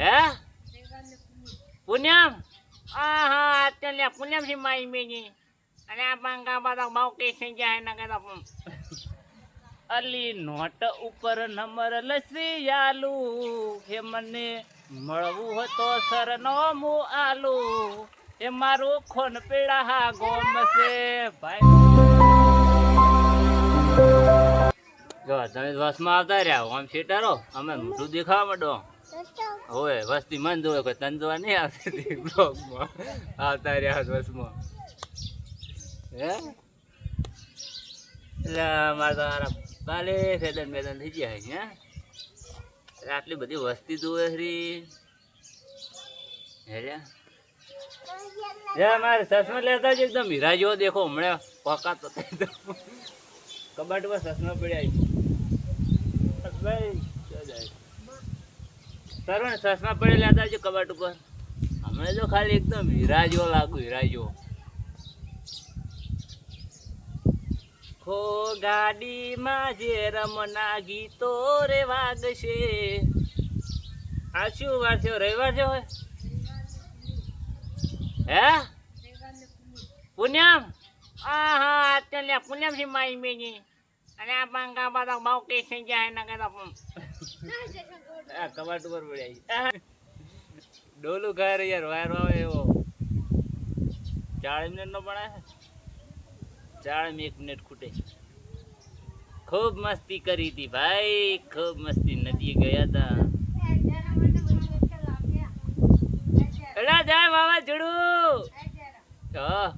હે? પુણ્યમ? હા હા, અત્યારે પુણ્યમથી માઈ મેની અને આ પાંકા બધા કે ગયા એના કરતા પણ અલી નોટ ઉપર નંબર લસી આલુ. હે મને મળવું હતો સરનામું આલુ. એ મારું ખોન પેડા હા ગોમ છે, ભાઈ. જો, તમે બસમાં આવતા રહ્યા આમ સીટારો અમે મોઢું દેખાવા માંડો. હોય, વસ્તી મન જોવે કોઈ તન જોવા નહીં આવતી બ્લોગમાં, આવતા રહ્યા વસમાં. હે? એટલે અમારે તો હારા પાલે ફેદન મેદન થઈ ગયા હે આટલી બધી વસ્તી જોવે ખરી. હે જે મારે ચશ્મા લેતા જ એકદમ હીરા જેવો દેખો હમણાં પકાતો. કબાટમાં ચશ્મા પડ્યા ભાઈ જાય. સર ચશ્મા પડેલા હતા જો કબાટ ઉપર. હમણાં જો ખાલી એકદમ હીરા જેવો લાગુ હીરા જેવો ખો ગાડીમાં જે રમના ગીતો રે વાગશે. આ શું વાર થયો? રવિવાર છે હોય? હે? પુણ્યમ? હા હા અત્યારે પુણ્યમ છે માઈ મેની અને આ બાંગા બધા બહુ કેસ થઈ કહેતા પણ આ કબાટ ઉપર પડ્યા ડોલું ઘર યાર, વાયર આવે એવો. ચાળીસ મિનિટ નો પણ છે. ચાળીસ એક મિનિટ ખૂટે ખૂબ મસ્તી કરી હતી ભાઈ, ખૂબ મસ્તી. નદી ગયા હતા એલા જાય વાવા જડું હા.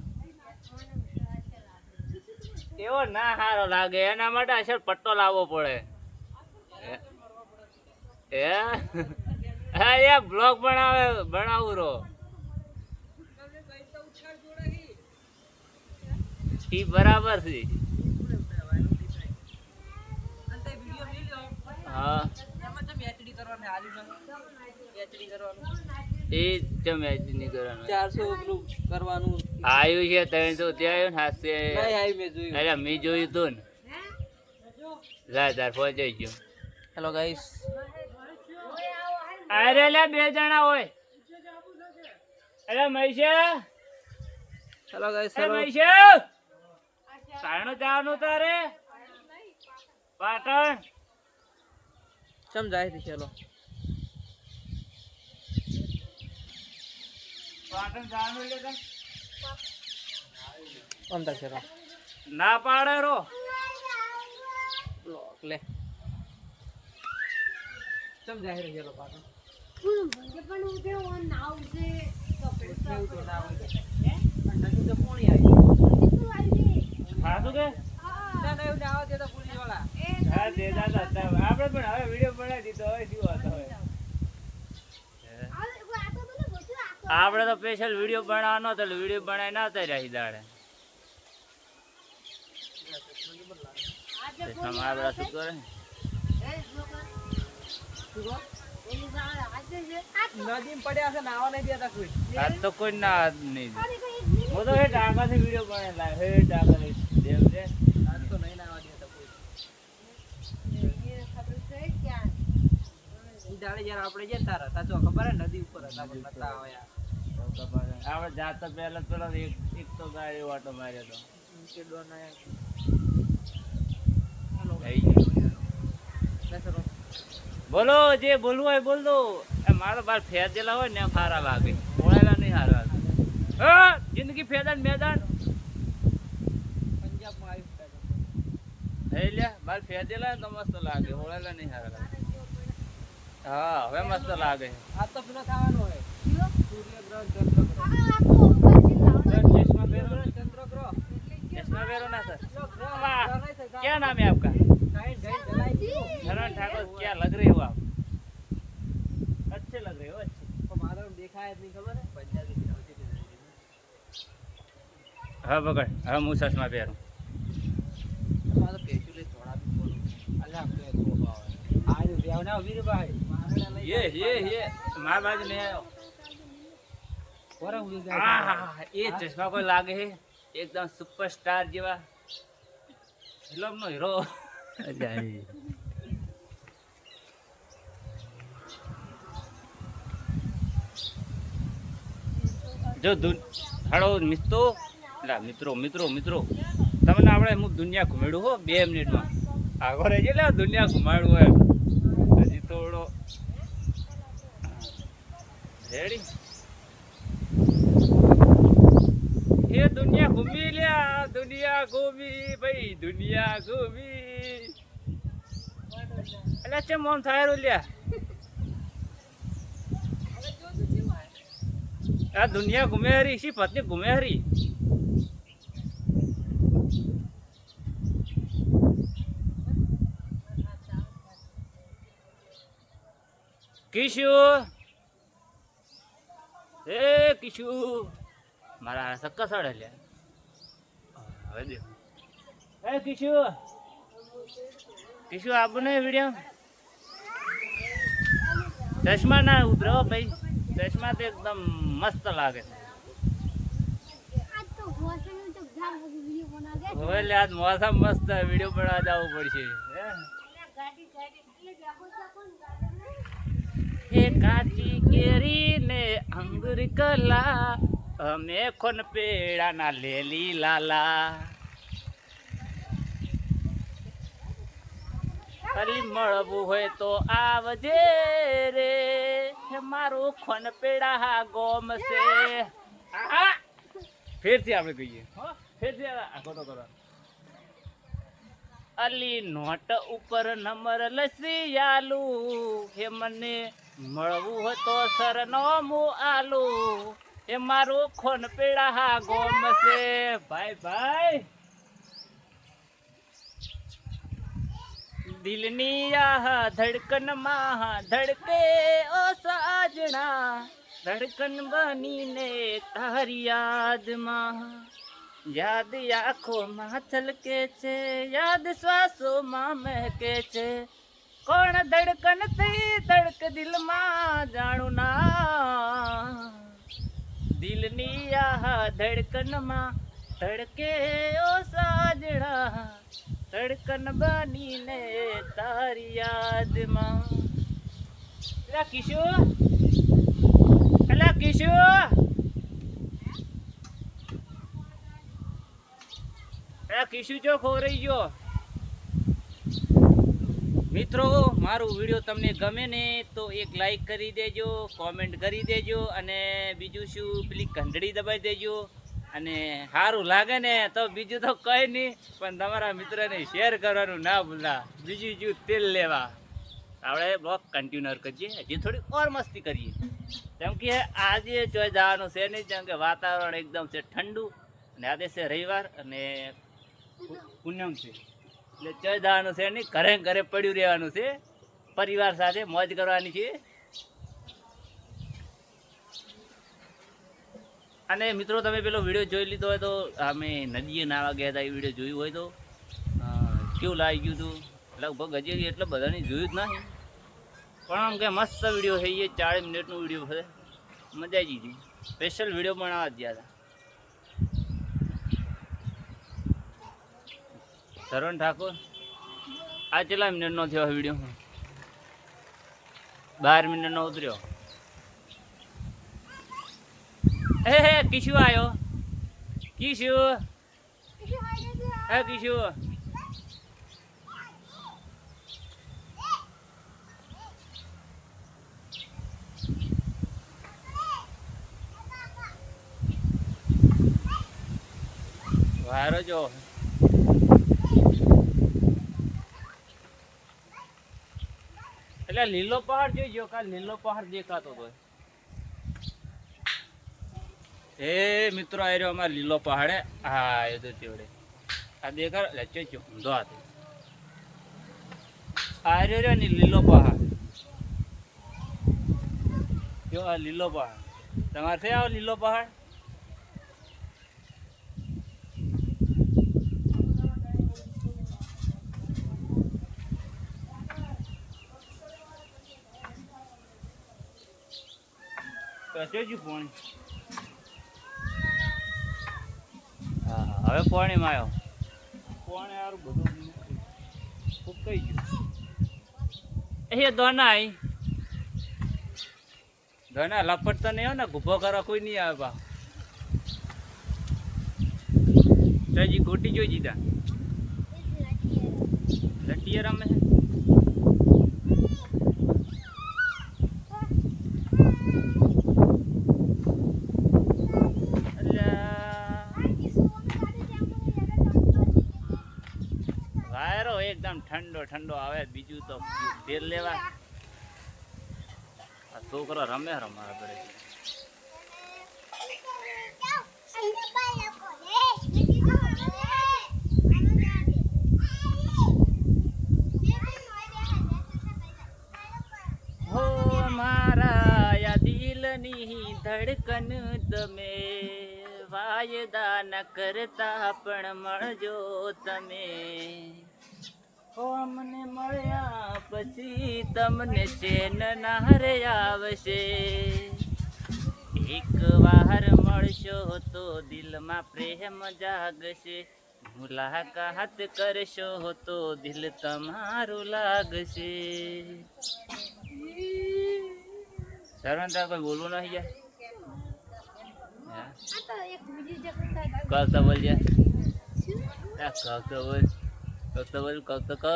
એવો ના સારો લાગે, એના માટે અસર પટ્ટો લાવવો પડે. હે? હા એ બ્લોગ બનાવે બનાવું રો ઈ બરાબર છે. હા. એ ચમ એચ નહીં કરવાનું. ચારસો કરવાનું. આવ્યું છે ત્રણસો ત્યાં આવ્યું ને જોયું. અરે મેં જોયું તું ને. લા તાર પહોંચાઈ ગયો. હેલો ગાઈસ અરે લે બે જણા હોય. અરે મહેશે. ચલો ગાઈસ ચલો મહેશે. સાયણો જવાનું તારે? પાટણ. ચમ જાય છે ચલો પાટણ જવાનું એટલે હેલો. ના પાડે રો. બ્લોક લે. ચમ જાય છે હેલો પાછળ તો પણ હવે વીડિયો બનાવી દીધો હવે શું વાત હવે આપણે તો સ્પેશિયલ વીડિયો બનાવવાનો હતો એટલે વીડિયો બનાવી ના આવતા રહી દાડે મારા શું કરે? નદીમાં પડ્યા છે નાવા નહીં દેતા કોઈ. આજ તો કોઈ ના નહીં હું તો હે ટાંકાથી વીડિયો લાય. હે ટાંકાથી દેવ છે. આજ તો નહીં નાવા દેતા કોઈ. દાડે જ્યારે આપણે જઈએ તારા તા જો ખબર હે નદી ઉપર હતા પણ નતા આવ્યા. આપણે જાતા પહેલા પેલો એક એક તો ગાડી વાટો માર્યો તો. કે ડોન થઈ ગયો. બોલો જે બોલવું હોય બોલ દો. મારો બાર ફેરજેલા હોય ને સારા લાગે. બોલાયેલા નહીં સારા લાગે. હા જિંદગી ફેદાન મેદાન. પંજાબમાં આવી હે લ્યા બાર ફેદેલા તો મસ્ત લાગે. હોળેલા નહીં સારા લાગે. હા હવે મસ્ત લાગે. આ તો પેલો થવાનો હોય. સૂર્યગ્રહ ચંદ્રગ્રહ. સર ચશ્મા પહેરો ચંદ્રગ્રહ ના સર. લો, ગ્રહ, વાહ. ગ્રહ નહીં થાય. क्या नाम है आपका સાઈડ સાઈડ જલાઈ ગયું. शरण ठाकुर क्या लग रहे हो आप अच्छे लग रहे हो अच्छे પણ મારે આમ દેખાય જ નહીં ખબર હે પંજાબી આવતી હતી. હા પકડ હવે હું ચશ્મા પહેરું મારે પેસ્યું લઈ થોડા બી બોલું. અલ્યા, આપણે થોડું આવે. આ જો બેવને ઉભી રે ભાઈ. મારે લઈ ये જાય. ये ये मार बाजू नहीं आयो કોરે ઉભી જાય? આહ, એ ચશ્મા કોઈ લાગે છે એકદમ સુપરસ્ટાર જેવા ફિલ્મ નો હીરો જો હાડો મિત્રો. મિત્રો મિત્રો મિત્રો. તમને આપણે હું દુનિયા ઘુમેડું હો, બે મિનિટમાં. આગળ રહેજે એટલે દુનિયા ઘુમાડું એમ. હજી થોડો. રેડી એ દુનિયા ઘૂમી લ્યા, દુનિયા ઘૂમી, ભાઈ, દુનિયા ઘૂમી. એટલે ચેમ મોમ થાય રહ્યું, લ્યા? આ દુનિયા ઘૂમે હરી, શી પત્ની ઘૂમે હરી? કિશુ? એ કિશુ, મારા સક્કા સાડે લ્યા. હવે દે એ કિશુ? કિશુ આપને વીડિયો ચશ્મા ના ઉતરો ભાઈ. ચશ્મા તો એકદમ મસ્ત લાગે. છે હવે લે આજ મોસમ મસ્ત વીડિયો બનાવવા જવું પડશે. હે? એ કાચી કેરી ને અંગુર કલા અમે ખોન પેડા ના લેલી લાલા. ખાલી મળવું હોય તો આવજે રે. મારું ખોન પેડા હા ગોમ છે! ફેરથી આપણે કહીએ. ફેરથી આખો તો કરો. અલી નોટ ઉપર નંબર લસી આલુ. હે મને મળવું હોય તો સરનામું આલુ. એ મારું ખોન પેડા હા ગોમ છે ભાઈ ભાઈ! દિલની આહ, ધડકનમાં ધડકે ઓ સાજણા. ધડકન બનીને તારી યાદમાં. યાદ આંખોમાં છલકે છે, યાદ શ્વાસોમાં મહેકે છે. કોણ ધડકન થઈ, ધડક દિલમાં જાણું ના. દિલની આહ, ધડકનમાં ધડકે ઓ સાજણા. ધડકન બનીને તારી યાદમાં. પેલા કિશો? પેલા કિશો? એલા કિશુ જો ખોરાઈ ગયો. મિત્રો, મારું વીડિયો તમને ગમે ને તો એક લાઈક કરી દેજો કોમેન્ટ કરી દેજો અને બીજું શું, પેલી ઘંટડી દબાઈ દેજો. અને સારું લાગે ને તો બીજું તો કંઈ નહીં પણ તમારા મિત્રને શેર કરવાનું ના ભૂલતા. બીજું બીજું તેલ લેવા. આપણે બ્લોક કન્ટિન્યુઅર કરીએ, હજી થોડી ઓર મસ્તી કરીએ. કેમ કે આજે જોઈ જવાનું છે નહીં કેમ કે વાતાવરણ એકદમ છે ઠંડુ, અને આજે છે રવિવાર, અને પૂનમ છે. એટલે ચોઈ જવાનું છે નહીં, ઘરે ઘરે પડ્યું રહેવાનું છે. પરિવાર સાથે મોજ કરવાની છે. અને મિત્રો, તમે પેલો વીડિયો જોઈ લીધો હોય તો અમે નદીએ નાવા ગયા હતા, એ વીડિયો જોયું હોય તો. કેવું લાગી ગયું હતું? લગભગ હજી એટલે બધાની જોયું જ નહીં પણ આમ કે મસ્ત વીડિયો છે, એ ચાળીસ મિનિટનો વીડિયો છે. મજા આવી ગઈ સ્પેશિયલ વીડિયો બનાવવા જ ગયા હતા. શરણ ઠાકોર, આ કેટલા મિનિટનો થયો વીડિયો? બાર મિનિટનો ઉતર્યો. હે હે કિશુ આવ્યો કિશુ. હે કિશુ. વારો જો. એટલે લીલો પહાડ જોઈજો કાલ લીલો પહાડ દેખાતો હતો એ મિત્રો આ રહ્યો અમારે લીલો પહાડે. હે. એ તો ચેવડે આ દેખા લે, ચો ઊંધો હતો આ રહ્યો ને લીલો પહાડ. જો, આ લીલો પહાડ. તમારે છે આવો લીલો પહાડ? કચોજી પાણી હવે પોણીમાં આવ્યો પોણે આર બધું ફૂકાઈ ગયું? એ દોનાય દોના લપટતો નહીં આવે ને ગુભો કરવા કોઈ નહીં આવે બા. તાજી ગોટી જોઈ દીધા. રટીએ રમે છે. એકદમ ઠંડો ઠંડો આવે, બીજું તો તેલ લેવા. આ છોકરો રમે રમારા યા દિલની ધડકન તમે વાયદા ન કરતા પણ મળજો તમે. અમને મળ્યા પછી તમને ચેન નારે આવશે. એક વાર મળશો તો દિલમાં પ્રેમ જાગશે. મુલાકાત કરશો તો દિલ તમારું લાગશે. સરવંતા કોઈ બોલવું નહીં યાર? કહો તો બોલ યાર આ તો બોલ કહો તો બોલ કહો તો કહો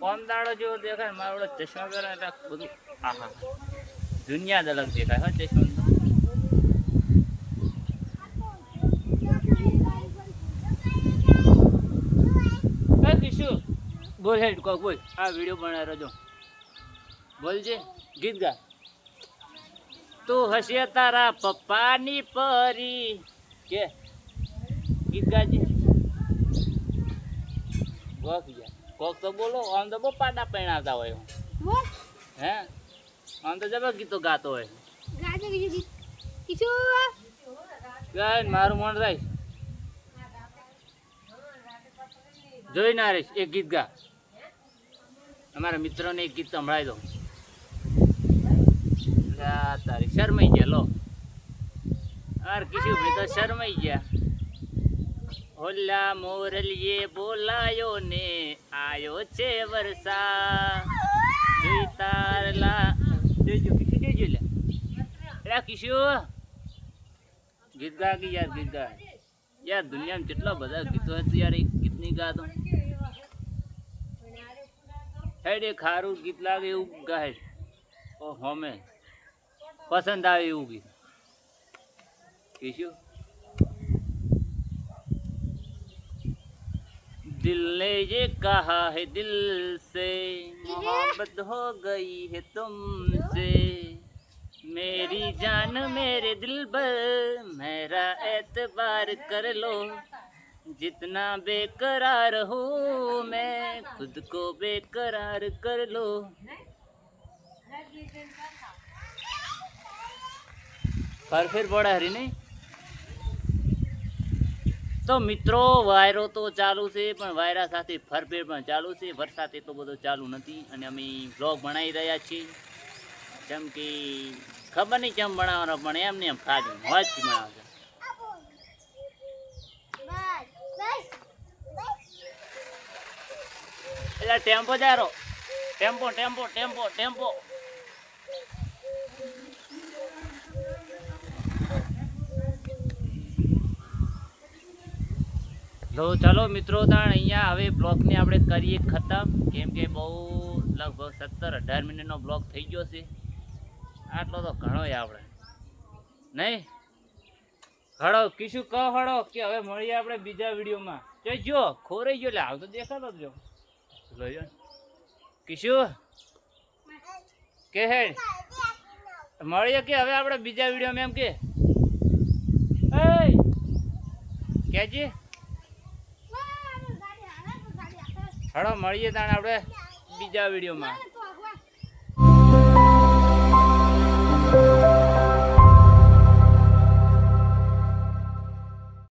કોમ દાડો જેવો દેખાય મારો ચશ્મા પહેરે એટલે બધું. આહા દુનિયા જ અલગ દેખાય હો ચશ્મા બોલ હેડ કોક બોલ. આ વીડિયો બનાવી રહ્યો બોલજે ગીત ગા. તું હશે તારા પપ્પાની પરી. કે? ગીત ગાજે. કોક યાર કોક તો બોલો આમ તો બહુ પાટા પહેણાવતા હોય. હે? આમ તો જબર ગીતો ગાતો હોય. ગાય મારું મન રાખ જોઈ ના રહીશ એક ગીત ગા. અમારા મિત્રોને એક ગીત સંભળાવી દો. તારી શરમાઈ ગયા લો. અર કિશુ ભાઈ તો શરમાઈ ગયા. હોલા મોરલીએ બોલાયો ને આયો છે વરસા જોઈ તારલા જોઈજો કિશુ જોઈજો લે એલા કિશુ ગીત ગા કે યાર ગીત ગા યાર દુનિયામાં કેટલા બધા ગીતો હતું યાર એક ગીત નહીં ગાતો હેડ એક ખારું ગીત લાગે એવું ગાય ઓ હોમે પસંદ આવે એવું ગીત કીશું दिल ने ये कहा है दिल से। मोहब्बत हो गई है तुमसे। मेरी जान मेरे दिल पर, मेरा एतबार कर लो। जितना बेकरार हो मैं, खुद को बेकरार कर लो। पर फिर बड़ा हरी नहीं? તો મિત્રો, વાયરો તો ચાલુ છે, પણ વાયરા સાથે ફરફેર પણ ચાલુ છે. વરસાદ એટલો બધો ચાલુ નથી અને અમે બ્લોગ બનાવી રહ્યા છીએ. જેમ કે ખબર નહીં કેમ બનાવવાનો, પણ એમને એમ ખાધું મોજ ભણાવશે એટલે tempo જારો. Tempo tempo tempo tempo. તો ચાલો મિત્રો તાણ અહીંયા હવે બ્લોગને આપણે કરીએ ખતમ. કેમ કે બહુ લગભગ સત્તર અઢાર મિનિટનો બ્લોગ થઈ ગયો છે. આટલો તો ઘણો આપણે. નહીં? હળો કીશું કહો હળો કે હવે મળીએ આપણે બીજા વિડીયોમાં. જો જો ખોરાઈ ગયો એટલે હાલ તો દેખાતો જ લઈ કીશું? કે હેડ મળીએ કે હવે આપણે બીજા વિડીયોમાં એમ કે? કેજી? હળો મળીએ તાણ આપણે બીજા વિડીયોમાં.